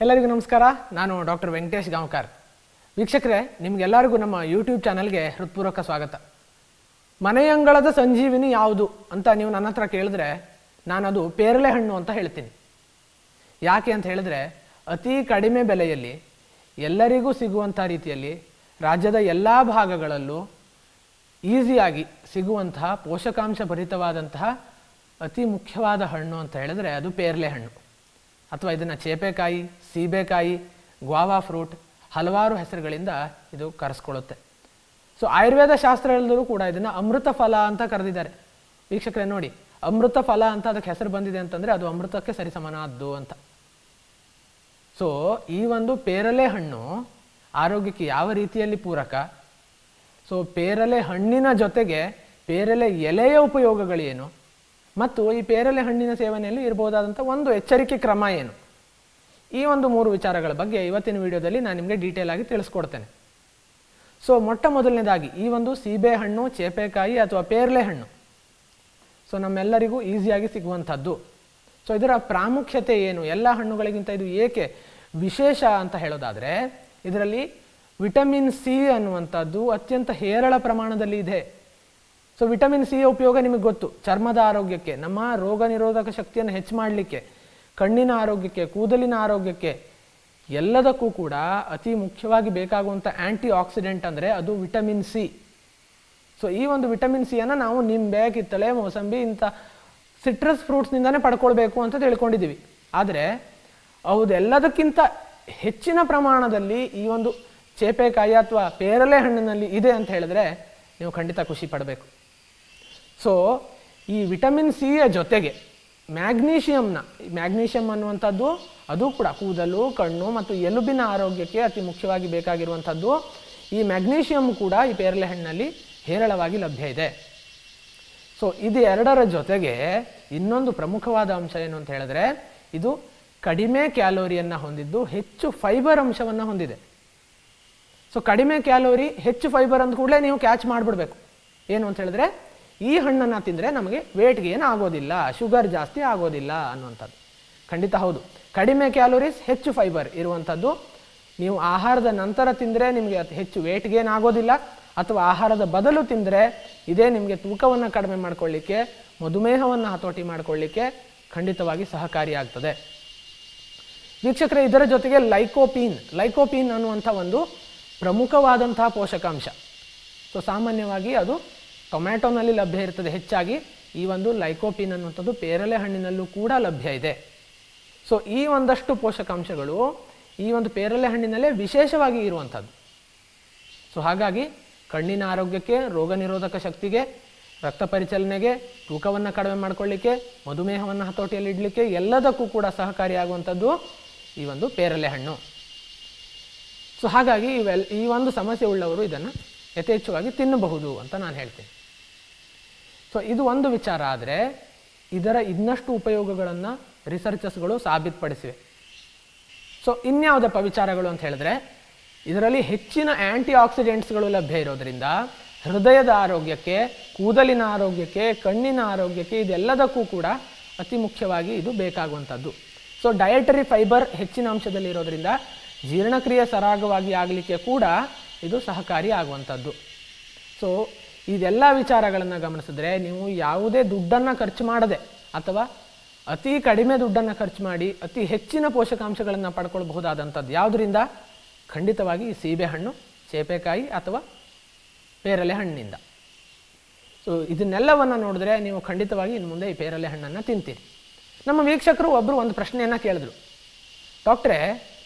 ಎಲ್ಲರಿಗೂ ನಮಸ್ಕಾರ. ನಾನು ಡಾಕ್ಟರ್ ವೆಂಕಟೇಶ್ ಗಾಂವ್ಕರ್. ವೀಕ್ಷಕರೇ, ನಿಮಗೆಲ್ಲರಿಗೂ ನಮ್ಮ ಯೂಟ್ಯೂಬ್ ಚಾನಲ್ಗೆ ಹೃತ್ಪೂರ್ವಕ ಸ್ವಾಗತ. ಮನೆಯಂಗಳದ ಸಂಜೀವಿನಿ ಯಾವುದು ಅಂತ ನೀವು ನನ್ನ ಹತ್ರ ಕೇಳಿದ್ರೆ ನಾನದು ಪೇರಲೆ ಹಣ್ಣು ಅಂತ ಹೇಳ್ತೀನಿ. ಯಾಕೆ ಅಂತ ಹೇಳಿದ್ರೆ, ಅತಿ ಕಡಿಮೆ ಬೆಲೆಯಲ್ಲಿ, ಎಲ್ಲರಿಗೂ ಸಿಗುವಂಥ ರೀತಿಯಲ್ಲಿ, ರಾಜ್ಯದ ಎಲ್ಲ ಭಾಗಗಳಲ್ಲೂ ಈಸಿಯಾಗಿ ಸಿಗುವಂತಹ ಪೋಷಕಾಂಶ ಭರಿತವಾದಂತಹ ಅತಿ ಮುಖ್ಯವಾದ ಹಣ್ಣು ಅಂತ ಹೇಳಿದ್ರೆ ಅದು ಪೇರ್ಲೆ ಹಣ್ಣು. ಅಥವಾ ಇದನ್ನು ಚೇಪೆಕಾಯಿ, ಸೀಬೆಕಾಯಿ ಗ್ವಾವಾ ಫ್ರೂಟ್ ಹಲವಾರು ಹೆಸರುಗಳಿಂದ ಇದು ಕರೆಸ್ಕೊಳ್ಳುತ್ತೆ. ಸೊ ಆಯುರ್ವೇದ ಶಾಸ್ತ್ರದಲ್ಲೂ ಕೂಡ ಇದನ್ನು ಅಮೃತ ಫಲ ಅಂತ ಕರೆದಿದ್ದಾರೆ. ವೀಕ್ಷಕರೇ, ನೋಡಿ ಅಮೃತ ಫಲ ಅಂತ ಅದಕ್ಕೆ ಹೆಸರು ಬಂದಿದೆ ಅಂತಂದರೆ ಅದು ಅಮೃತಕ್ಕೆ ಸರಿಸಮನಾದ್ದು ಅಂತ. ಸೊ ಈ ಒಂದು ಪೇರಲೆ ಹಣ್ಣು ಆರೋಗ್ಯಕ್ಕೆ ಯಾವ ರೀತಿಯಲ್ಲಿ ಪೂರಕ? ಸೊ ಪೇರಲೆ ಹಣ್ಣಿನ ಜೊತೆಗೆ ಪೇರಲೆ ಎಲೆಯ ಉಪಯೋಗಗಳೇನು? ಮತ್ತು ಈ ಪೇರಲೆ ಹಣ್ಣಿನ ಸೇವನೆಯಲ್ಲಿ ಇರಬಹುದಾದಂಥ ಒಂದು ಎಚ್ಚರಿಕೆ ಕ್ರಮ ಏನು? ಈ ಒಂದು ಮೂರು ವಿಚಾರಗಳ ಬಗ್ಗೆ ಇವತ್ತಿನ ವಿಡಿಯೋದಲ್ಲಿ ನಾನು ನಿಮಗೆ ಡೀಟೇಲ್ ಆಗಿ ತಿಳಿಸ್ಕೊಡ್ತೇನೆ. ಸೊ ಮೊಟ್ಟ ಮೊದಲನೇದಾಗಿ, ಈ ಒಂದು ಸೀಬೆ ಹಣ್ಣು, ಚೇಪೆಕಾಯಿ ಅಥವಾ ಪೇರಲೆ ಹಣ್ಣು. ಸೊ ನಮ್ಮೆಲ್ಲರಿಗೂ ಈಸಿಯಾಗಿ ಸಿಗುವಂಥದ್ದು. ಸೊ ಇದರ ಪ್ರಾಮುಖ್ಯತೆ ಏನು? ಎಲ್ಲ ಹಣ್ಣುಗಳಿಗಿಂತ ಇದು ಏಕೆ ವಿಶೇಷ ಅಂತ ಹೇಳೋದಾದರೆ, ಇದರಲ್ಲಿ ವಿಟಮಿನ್ ಸಿ ಅನ್ನುವಂಥದ್ದು ಅತ್ಯಂತ ಹೇರಳ ಪ್ರಮಾಣದಲ್ಲಿ ಇದೆ. ಸೊ ವಿಟಮಿನ್ ಸಿ ಉಪಯೋಗ ನಿಮಗೆ ಗೊತ್ತು. ಚರ್ಮದ ಆರೋಗ್ಯಕ್ಕೆ, ನಮ್ಮ ರೋಗ ನಿರೋಧಕ ಶಕ್ತಿಯನ್ನು ಹೆಚ್ಚು ಮಾಡಲಿಕ್ಕೆ, ಕಣ್ಣಿನ ಆರೋಗ್ಯಕ್ಕೆ, ಕೂದಲಿನ ಆರೋಗ್ಯಕ್ಕೆ ಎಲ್ಲದಕ್ಕೂ ಕೂಡ ಅತಿ ಮುಖ್ಯವಾಗಿ ಬೇಕಾಗುವಂಥ ಆ್ಯಂಟಿ ಆಕ್ಸಿಡೆಂಟ್ ಅಂದರೆ ಅದು ವಿಟಮಿನ್ ಸಿ ಸೊ ಈ ಒಂದು ವಿಟಮಿನ್ ಸಿಯನ್ನು ನಾವು ನಿಂಬೆ, ಕಿತ್ತಳೆ, ಮೋಸಂಬಿ ಇಂಥ ಸಿಟ್ರಸ್ ಫ್ರೂಟ್ಸ್ನಿಂದನೇ ಪಡ್ಕೊಳ್ಬೇಕು ಅಂತ ತಿಳ್ಕೊಂಡಿದ್ದೀವಿ. ಆದರೆ ಹೌದೆಲ್ಲದಕ್ಕಿಂತ ಹೆಚ್ಚಿನ ಪ್ರಮಾಣದಲ್ಲಿ ಈ ಒಂದು ಚೇಪೆಕಾಯಿ ಅಥವಾ ಪೇರಲೆ ಹಣ್ಣಿನಲ್ಲಿ ಇದೆ ಅಂತ ಹೇಳಿದ್ರೆ ನೀವು ಖಂಡಿತ ಖುಷಿ ಪಡಬೇಕು. ಸೊ ಈ ವಿಟಮಿನ್ ಸಿಯ ಜೊತೆಗೆ ಮ್ಯಾಗ್ನೀಷಿಯಂನ ಮ್ಯಾಗ್ನೀಷಿಯಂ ಅನ್ನುವಂಥದ್ದು ಅದು ಕೂಡ ಕೂದಲು, ಕಣ್ಣು ಮತ್ತು ಎಲುಬಿನ ಆರೋಗ್ಯಕ್ಕೆ ಅತಿ ಮುಖ್ಯವಾಗಿ ಬೇಕಾಗಿರುವಂಥದ್ದು. ಈ ಮ್ಯಾಗ್ನೀಷಿಯಂ ಕೂಡ ಈ ಪೇರಲೆ ಹಣ್ಣಲ್ಲಿ ಹೇರಳವಾಗಿ ಲಭ್ಯ ಇದೆ. ಸೊ ಇದು ಎರಡರ ಜೊತೆಗೆ ಇನ್ನೊಂದು ಪ್ರಮುಖವಾದ ಅಂಶ ಏನು ಅಂತ ಹೇಳಿದ್ರೆ, ಇದು ಕಡಿಮೆ ಕ್ಯಾಲೋರಿಯನ್ನು ಹೊಂದಿದ್ದು ಹೆಚ್ಚು ಫೈಬರ್ ಅಂಶವನ್ನು ಹೊಂದಿದೆ. ಸೊ ಕಡಿಮೆ ಕ್ಯಾಲೋರಿ, ಹೆಚ್ಚು ಫೈಬರ್ ಅಂದ ಕೂಡಲೇ ನೀವು ಕ್ಯಾಚ್ ಮಾಡಿಬಿಡ್ಬೇಕು. ಏನು ಅಂತ ಹೇಳಿದ್ರೆ ಈ ಹಣ್ಣನ್ನು ತಿಂದರೆ ನಮಗೆ ವೇಟ್ ಗೇನ್ ಆಗೋದಿಲ್ಲ ಶುಗರ್ ಜಾಸ್ತಿ ಆಗೋದಿಲ್ಲ ಅನ್ನುವಂಥದ್ದು. ಖಂಡಿತ ಹೌದು. ಕಡಿಮೆ ಕ್ಯಾಲೋರೀಸ್ ಹೆಚ್ಚು ಫೈಬರ್ ಇರುವಂಥದ್ದು. ನೀವು ಆಹಾರದ ನಂತರ ತಿಂದರೆ ನಿಮಗೆ ಹೆಚ್ಚು ವೇಟ್ ಗೇನ್ ಆಗೋದಿಲ್ಲ. ಅಥವಾ ಆಹಾರದ ಬದಲು ತಿಂದರೆ ಇದೇ ನಿಮಗೆ ತೂಕವನ್ನು ಕಡಿಮೆ ಮಾಡ್ಕೊಳ್ಳಿಕ್ಕೆ, ಮಧುಮೇಹವನ್ನು ಹತೋಟಿ ಮಾಡಿಕೊಳ್ಳಿಕ್ಕೆ ಖಂಡಿತವಾಗಿ ಸಹಕಾರಿಯಾಗ್ತದೆ ವೀಕ್ಷಕರೇ, ಇದರ ಜೊತೆಗೆ ಲೈಕೋಪೀನ್ ಲೈಕೋಪೀನ್ ಅನ್ನುವಂಥ ಒಂದು ಪ್ರಮುಖವಾದಂತಹ ಪೋಷಕಾಂಶ. ಸೊ ಸಾಮಾನ್ಯವಾಗಿ ಅದು ಟೊಮ್ಯಾಟೊನಲ್ಲಿ ಲಭ್ಯ ಇರ್ತದೆ ಹೆಚ್ಚಾಗಿ. ಈ ಒಂದು ಲೈಕೋಪೀನ್ ಅನ್ನುವಂಥದ್ದು ಪೇರಲೆ ಹಣ್ಣಿನಲ್ಲೂ ಕೂಡ ಲಭ್ಯ ಇದೆ. ಸೊ ಈ ಒಂದಷ್ಟು ಪೋಷಕಾಂಶಗಳು ಈ ಒಂದು ಪೇರಲೆ ಹಣ್ಣಿನಲ್ಲೇ ವಿಶೇಷವಾಗಿ ಇರುವಂಥದ್ದು. ಸೊ ಹಾಗಾಗಿ ಕಣ್ಣಿನ ಆರೋಗ್ಯಕ್ಕೆ, ರೋಗ ನಿರೋಧಕ ಶಕ್ತಿಗೆ, ರಕ್ತ ಪರಿಚಲನೆಗೆ, ತೂಕವನ್ನು ಕಡಿಮೆ ಮಾಡಿಕೊಳ್ಳಿಕ್ಕೆ, ಮಧುಮೇಹವನ್ನು ಹತೋಟಿಯಲ್ಲಿ ಇಡಲಿಕ್ಕೆ ಎಲ್ಲದಕ್ಕೂ ಕೂಡ ಸಹಕಾರಿಯಾಗುವಂಥದ್ದು ಈ ಒಂದು ಪೇರಲೆ ಹಣ್ಣು. ಸೊ ಹಾಗಾಗಿ ಇವೆಲ್, ಈ ಒಂದು ಸಮಸ್ಯೆ ಉಳ್ಳವರು ಇದನ್ನು ಯಥೇಚ್ಛವಾಗಿ ತಿನ್ನಬಹುದು ಅಂತ ನಾನು ಹೇಳ್ತೀನಿ. ಸೊ ಇದು ಒಂದು ವಿಚಾರ ಆದರೆ ಇದರ ಇನ್ನಷ್ಟು ಉಪಯೋಗಗಳನ್ನು ರಿಸರ್ಚಸ್ಗಳು ಸಾಬೀತುಪಡಿಸಿವೆ. ಸೊ ಇನ್ಯಾವುದಪ್ಪ ವಿಚಾರಗಳು ಅಂತ ಹೇಳಿದ್ರೆ, ಇದರಲ್ಲಿ ಹೆಚ್ಚಿನ ಆ್ಯಂಟಿ ಆಕ್ಸಿಡೆಂಟ್ಸ್ಗಳು ಲಭ್ಯ ಇರೋದ್ರಿಂದ ಹೃದಯದ ಆರೋಗ್ಯಕ್ಕೆ, ಕೂದಲಿನ ಆರೋಗ್ಯಕ್ಕೆ, ಕಣ್ಣಿನ ಆರೋಗ್ಯಕ್ಕೆ ಇದೆಲ್ಲದಕ್ಕೂ ಕೂಡ ಅತಿ ಮುಖ್ಯವಾಗಿ ಇದು ಬೇಕಾಗುವಂಥದ್ದು. ಸೊ ಡಯಟರಿ ಫೈಬರ್ ಹೆಚ್ಚಿನ ಅಂಶದಲ್ಲಿ ಇರೋದರಿಂದ ಜೀರ್ಣಕ್ರಿಯೆ ಸರಾಗವಾಗಿ ಆಗಲಿಕ್ಕೆ ಕೂಡ ಇದು ಸಹಕಾರಿ ಆಗುವಂಥದ್ದು. ಸೊ ಇದೆಲ್ಲ ವಿಚಾರಗಳನ್ನು ಗಮನಿಸಿದ್ರೆ ನೀವು ಯಾವುದೇ ದುಡ್ಡನ್ನು ಖರ್ಚು ಮಾಡದೆ ಅಥವಾ ಅತಿ ಕಡಿಮೆ ದುಡ್ಡನ್ನು ಖರ್ಚು ಮಾಡಿ ಅತಿ ಹೆಚ್ಚಿನ ಪೋಷಕಾಂಶಗಳನ್ನು ಪಡ್ಕೊಳ್ಬಹುದಾದಂಥದ್ದು. ಯಾವುದರಿಂದ? ಖಂಡಿತವಾಗಿ ಈ ಸೀಬೆಹಣ್ಣು ಸೇಪೆಕಾಯಿ ಅಥವಾ ಪೇರಲೆ ಹಣ್ಣಿಂದ. ಸೊ ಇದನ್ನೆಲ್ಲವನ್ನು ನೋಡಿದ್ರೆ ನೀವು ಖಂಡಿತವಾಗಿ ಇನ್ನು ಮುಂದೆ ಈ ಪೇರಲೆ ಹಣ್ಣನ್ನು ತಿಂತೀರಿ. ನಮ್ಮ ವೀಕ್ಷಕರು ಒಬ್ಬರು ಒಂದು ಪ್ರಶ್ನೆಯನ್ನು ಕೇಳಿದ್ರು. ಡಾಕ್ಟ್ರೆ,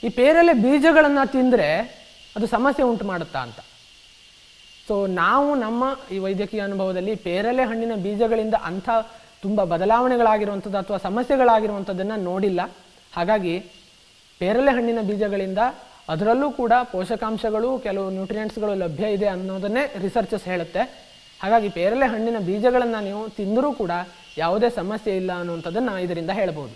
ಈ ಪೇರಲೆ ಬೀಜಗಳನ್ನು ತಿಂದರೆ ಅದು ಸಮಸ್ಯೆ ಉಂಟು ಮಾಡುತ್ತಾ ಅಂತ. ಸೊ ನಾವು ನಮ್ಮ ಈ ವೈದ್ಯಕೀಯ ಅನುಭವದಲ್ಲಿ ಪೇರಲೆ ಹಣ್ಣಿನ ಬೀಜಗಳಿಂದ ಅಂಥ ತುಂಬ ಬದಲಾವಣೆಗಳಾಗಿರುವಂಥದ್ದು ಅಥವಾ ಸಮಸ್ಯೆಗಳಾಗಿರುವಂಥದ್ದನ್ನು ನೋಡಿಲ್ಲ. ಹಾಗಾಗಿ ಪೇರಲೆ ಹಣ್ಣಿನ ಬೀಜಗಳಿಂದ ಅದರಲ್ಲೂ ಕೂಡ ಪೋಷಕಾಂಶಗಳು, ಕೆಲವು ನ್ಯೂಟ್ರಿಯೆಂಟ್ಸ್ಗಳು ಲಭ್ಯ ಇದೆ ಅನ್ನೋದನ್ನೇ ರಿಸರ್ಚಸ್ ಹೇಳುತ್ತೆ. ಹಾಗಾಗಿ ಪೇರಲೆ ಹಣ್ಣಿನ ಬೀಜಗಳನ್ನು ನೀವು ತಿಂದರೂ ಕೂಡ ಯಾವುದೇ ಸಮಸ್ಯೆ ಇಲ್ಲ ಅನ್ನುವಂಥದ್ದನ್ನು ಇದರಿಂದ ಹೇಳ್ಬೋದು.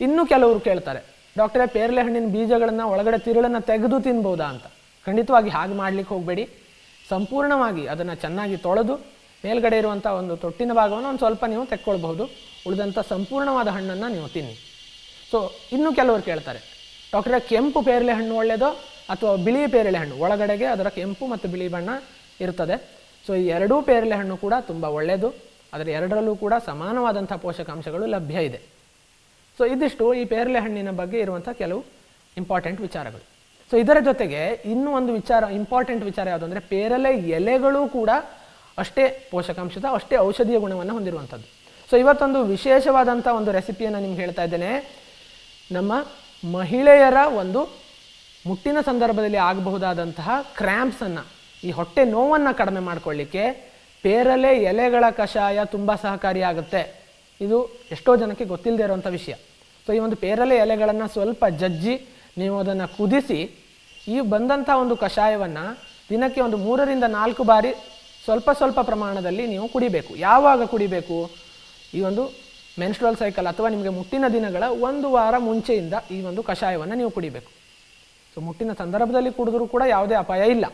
ಇನ್ನೂ ಕೆಲವರು ಕೇಳ್ತಾರೆ, ಡಾಕ್ಟರೇ, ಪೇರಲೆ ಹಣ್ಣಿನ ಬೀಜಗಳನ್ನು ಒಳಗಡೆ ತಿರುಳನ್ನು ತೆಗೆದು ತಿನ್ಬೋದಾ ಅಂತ? ಖಂಡಿತವಾಗಿ ಹಾಗೆ ಮಾಡ್ಲಿಕ್ಕೆ ಹೋಗಬೇಡಿ. ಸಂಪೂರ್ಣವಾಗಿ ಅದನ್ನು ಚೆನ್ನಾಗಿ ತೊಳೆದು ಮೇಲ್ಗಡೆ ಇರುವಂಥ ಒಂದು ತೊಟ್ಟಿನ ಭಾಗವನ್ನು ಒಂದು ಸ್ವಲ್ಪ ನೀವು ತೆಕ್ಕೊಳ್ಬಹುದು. ಉಳಿದಂಥ ಸಂಪೂರ್ಣವಾದ ಹಣ್ಣನ್ನು ನೀವು ತಿನ್ನಿ. ಸೊ ಇನ್ನು ಕೆಲವರು ಕೇಳ್ತಾರೆ, ಡಾಕ್ಟ್ರೆ, ಕೆಂಪು ಪೇರಳೆ ಹಣ್ಣು ಒಳ್ಳೆಯದೋ ಅಥವಾ ಬಿಳಿ ಪೇರಳೆ ಹಣ್ಣು? ಒಳಗಡೆಗೆ ಅದರ ಕೆಂಪು ಮತ್ತು ಬಿಳಿ ಬಣ್ಣ ಇರ್ತದೆ. ಸೊ ಈ ಎರಡೂ ಪೇರಳೆ ಹಣ್ಣು ಕೂಡ ತುಂಬ ಒಳ್ಳೆಯದು ಅದರ ಎರಡರಲ್ಲೂ ಕೂಡ ಸಮಾನವಾದಂಥ ಪೋಷಕಾಂಶಗಳು ಲಭ್ಯ ಇದೆ. ಸೊ ಇದಿಷ್ಟು ಈ ಪೇರಲೆ ಹಣ್ಣಿನ ಬಗ್ಗೆ ಇರುವಂಥ ಕೆಲವು ಇಂಪಾರ್ಟೆಂಟ್ ವಿಚಾರಗಳು. ಸೊ ಇದರ ಜೊತೆಗೆ ಇನ್ನೂ ಒಂದು ವಿಚಾರ ಇಂಪಾರ್ಟೆಂಟ್ ವಿಚಾರ ಯಾವುದು ಅಂದರೆ ಪೇರಲೆ ಎಲೆಗಳು ಕೂಡ ಅಷ್ಟೇ ಪೋಷಕಾಂಶದ, ಅಷ್ಟೇ ಔಷಧೀಯ ಗುಣವನ್ನು ಹೊಂದಿರುವಂಥದ್ದು. ಸೊ ಇವತ್ತೊಂದು ವಿಶೇಷವಾದಂಥ ಒಂದು ರೆಸಿಪಿಯನ್ನು ನಿಮ್ಗೆ ಹೇಳ್ತಾ ಇದ್ದೇನೆ. ನಮ್ಮ ಮಹಿಳೆಯರ ಒಂದು ಮುಟ್ಟಿನ ಸಂದರ್ಭದಲ್ಲಿ ಆಗಬಹುದಾದಂತಹ ಕ್ರ್ಯಾಂಪ್ಸನ್ನು ಈ ಹೊಟ್ಟೆ ನೋವನ್ನು ಕಡಿಮೆ ಮಾಡಿಕೊಳ್ಳಿಕ್ಕೆ ಪೇರಲೆ ಎಲೆಗಳ ಕಷಾಯ ತುಂಬ ಸಹಕಾರಿಯಾಗುತ್ತೆ ಇದು ಎಷ್ಟೋ ಜನಕ್ಕೆ ಗೊತ್ತಿಲ್ಲದೆ ಇರುವಂಥ ವಿಷಯ. ಸೊ ಈ ಒಂದು ಪೇರಲೆ ಎಲೆಗಳನ್ನು ಸ್ವಲ್ಪ ಜಜ್ಜಿ, ನೀವು ಅದನ್ನು ಕುದಿಸಿ ಈ ಬಂದಂಥ ಒಂದು ಕಷಾಯವನ್ನು ದಿನಕ್ಕೆ ಒಂದು ಮೂರರಿಂದ ನಾಲ್ಕು ಬಾರಿ ಸ್ವಲ್ಪ ಸ್ವಲ್ಪ ಪ್ರಮಾಣದಲ್ಲಿ ನೀವು ಕುಡಿಬೇಕು. ಯಾವಾಗ ಕುಡಿಬೇಕು? ಈ ಒಂದು ಮೆನ್ಸ್ಟ್ರಲ್ ಸೈಕಲ್ ಅಥವಾ ನಿಮಗೆ ಮುಟ್ಟಿನ ದಿನಗಳ ಒಂದು ವಾರ ಮುಂಚೆಯಿಂದ ಈ ಒಂದು ಕಷಾಯವನ್ನು ನೀವು ಕುಡಿಬೇಕು. ಸೊ ಮುಟ್ಟಿನ ಸಂದರ್ಭದಲ್ಲಿ ಕುಡಿದ್ರೂ ಕೂಡ ಯಾವುದೇ ಅಪಾಯ ಇಲ್ಲ.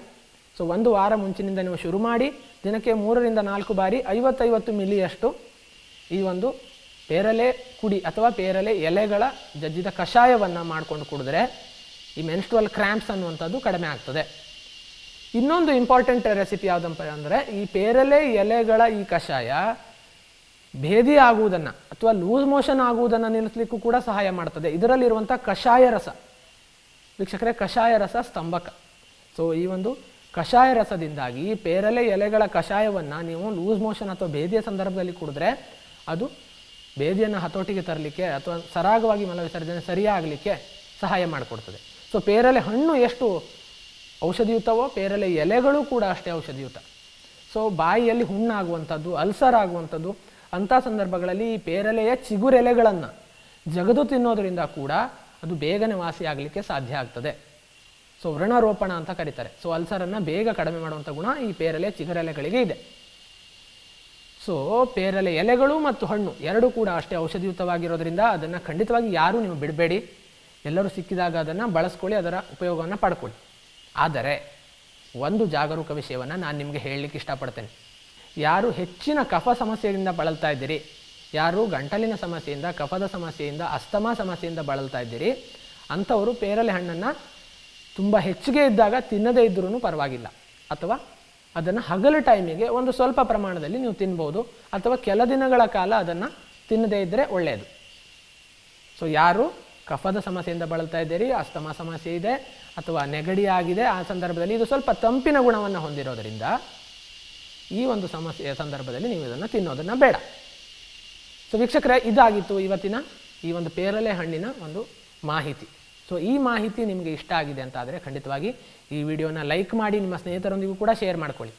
ಸೊ ಒಂದು ವಾರ ಮುಂಚಿನಿಂದ ನೀವು ಶುರು ಮಾಡಿ ದಿನಕ್ಕೆ ಮೂರರಿಂದ ನಾಲ್ಕು ಬಾರಿ ಐವತ್ತೈವತ್ತು ಮಿಲಿಯಷ್ಟು ಈ ಒಂದು ಪೇರಲೆ ಕುಡಿ ಅಥವಾ ಪೇರಲೆ ಎಲೆಗಳ ಜಜ್ಜಿದ ಕಷಾಯವನ್ನು ಮಾಡಿಕೊಂಡು ಕುಡಿದ್ರೆ ಈ ಮೆನ್ಸ್ಟ್ರಲ್ ಕ್ರ್ಯಾಂಪ್ಸ್ ಅನ್ನುವಂಥದ್ದು ಕಡಿಮೆ ಆಗ್ತದೆ. ಇನ್ನೊಂದು ಇಂಪಾರ್ಟೆಂಟ್ ರೆಸಿಪಿ ಯಾವುದಪ್ಪ ಅಂದರೆ, ಈ ಪೇರಲೆ ಎಲೆಗಳ ಈ ಕಷಾಯ ಭೇದಿ ಆಗುವುದನ್ನು ಅಥವಾ ಲೂಸ್ ಮೋಷನ್ ಆಗುವುದನ್ನು ನಿಲ್ಲಿಸಲಿಕ್ಕೂ ಕೂಡ ಸಹಾಯ ಮಾಡ್ತದೆ. ಇದರಲ್ಲಿರುವಂಥ ಕಷಾಯ ರಸ. ವೀಕ್ಷಕರೇ, ಕಷಾಯ ರಸ ಸ್ತಂಭಕ. ಸೊ ಈ ಒಂದು ಕಷಾಯ ರಸದಿಂದಾಗಿ ಪೇರಲೆ ಎಲೆಗಳ ಕಷಾಯವನ್ನು ನೀವು ಲೂಸ್ ಮೋಷನ್ ಅಥವಾ ಭೇದಿಯ ಸಂದರ್ಭದಲ್ಲಿ ಕುಡಿದ್ರೆ ಅದು ಭೇದಿಯನ್ನು ಹತೋಟಿಗೆ ತರಲಿಕ್ಕೆ ಅಥವಾ ಸರಾಗವಾಗಿ ಮಲವಿಸರ್ಜನೆ ಸರಿಯಾಗಲಿಕ್ಕೆ ಸಹಾಯ ಮಾಡಿಕೊಡ್ತದೆ. ಸೊ ಪೇರಲೆ ಹಣ್ಣು ಎಷ್ಟು ಔಷಧಿಯುತವೋ ಪೇರಲೆ ಎಲೆಗಳು ಕೂಡ ಅಷ್ಟೇ ಔಷಧಿಯುತ. ಸೊ ಬಾಯಿಯಲ್ಲಿ ಹುಣ್ಣಾಗುವಂಥದ್ದು, ಅಲ್ಸರ್ ಆಗುವಂಥದ್ದು, ಅಂಥ ಸಂದರ್ಭಗಳಲ್ಲಿ ಈ ಪೇರಲೆಯ ಚಿಗುರೆಲೆಗಳನ್ನು ಜಗದು ತಿನ್ನೋದರಿಂದ ಕೂಡ ಅದು ಬೇಗನೆ ವಾಸಿಯಾಗಲಿಕ್ಕೆ ಸಾಧ್ಯ ಆಗ್ತದೆ. ಸೊ ವ್ರಣರೋಪಣ ಅಂತ ಕರೀತಾರೆ. ಸೊ ಅಲ್ಸರನ್ನು ಬೇಗ ಕಡಿಮೆ ಮಾಡುವಂಥ ಗುಣ ಈ ಪೇರಲೆ ಚಿಗುರೆಲೆಗಳಿಗೆ ಇದೆ. ಸೊ ಪೇರಲೆ ಎಲೆಗಳು ಮತ್ತು ಹಣ್ಣು ಎರಡೂ ಕೂಡ ಅಷ್ಟೇ ಔಷಧಿಯುತವಾಗಿರೋದ್ರಿಂದ ಅದನ್ನು ಖಂಡಿತವಾಗಿ ಯಾರೂ ನೀವು ಬಿಡಬೇಡಿ. ಎಲ್ಲರೂ ಸಿಕ್ಕಿದಾಗ ಅದನ್ನು ಬಳಸ್ಕೊಳ್ಳಿ, ಅದರ ಉಪಯೋಗವನ್ನು ಪಡ್ಕೊಳ್ಳಿ. ಆದರೆ ಒಂದು ಜಾಗರೂಕ ವಿಷಯವನ್ನು ನಾನು ನಿಮಗೆ ಹೇಳಲಿಕ್ಕೆ ಇಷ್ಟಪಡ್ತೇನೆ. ಯಾರು ಹೆಚ್ಚಿನ ಕಫ ಸಮಸ್ಯೆಯಿಂದ ಬಳಲ್ತಾ ಇದ್ದೀರಿ, ಯಾರು ಗಂಟಲಿನ ಸಮಸ್ಯೆಯಿಂದ, ಕಫದ ಸಮಸ್ಯೆಯಿಂದ, ಅಸ್ತಮಾ ಸಮಸ್ಯೆಯಿಂದ ಬಳಲ್ತಾ ಇದ್ದೀರಿ, ಅಂಥವರು ಪೇರಲೆ ಹಣ್ಣನ್ನು ತುಂಬ ಹೆಚ್ಚಿಗೆ ಇದ್ದಾಗ ತಿನ್ನದೇ ಇದ್ರೂ ಪರವಾಗಿಲ್ಲ. ಅಥವಾ ಅದನ್ನು ಹಗಲು ಟೈಮಿಗೆ ಒಂದು ಸ್ವಲ್ಪ ಪ್ರಮಾಣದಲ್ಲಿ ನೀವು ತಿನ್ಬೋದು, ಅಥವಾ ಕೆಲ ದಿನಗಳ ಕಾಲ ಅದನ್ನು ತಿನ್ನದೇ ಇದ್ದರೆ ಒಳ್ಳೆಯದು ಸೊ ಯಾರು ಕಫದ ಸಮಸ್ಯೆಯಿಂದ ಬಳಲ್ತಾ ಇದ್ದೀರಿ, ಅಸ್ತಮ ಸಮಸ್ಯೆ ಇದೆ ಅಥವಾ ನೆಗಡಿ ಆಗಿದೆ, ಆ ಸಂದರ್ಭದಲ್ಲಿ ಇದು ಸ್ವಲ್ಪ ತಂಪಿನ ಗುಣವನ್ನು ಹೊಂದಿರೋದರಿಂದ ಈ ಒಂದು ಸಮಸ್ಯೆಯ ಸಂದರ್ಭದಲ್ಲಿ ನೀವು ಇದನ್ನು ತಿನ್ನೋದನ್ನು ಬೇಡ. ಸೊ ವೀಕ್ಷಕರೇ, ಇದಾಗಿತ್ತು ಇವತ್ತಿನ ಈ ಒಂದು ಪೇರಲೆ ಹಣ್ಣಿನ ಒಂದು ಮಾಹಿತಿ. ಸೊ ಈ ಮಾಹಿತಿ ನಿಮಗೆ ಇಷ್ಟ ಆಗಿದೆ ಅಂತ ಆದರೆ ಖಂಡಿತವಾಗಿ ಈ ವಿಡಿಯೋನ ಲೈಕ್ ಮಾಡಿ, ನಿಮ್ಮ ಸ್ನೇಹಿತರೊಂದಿಗೂ ಕೂಡ ಶೇರ್ ಮಾಡ್ಕೊಳ್ಳಿ.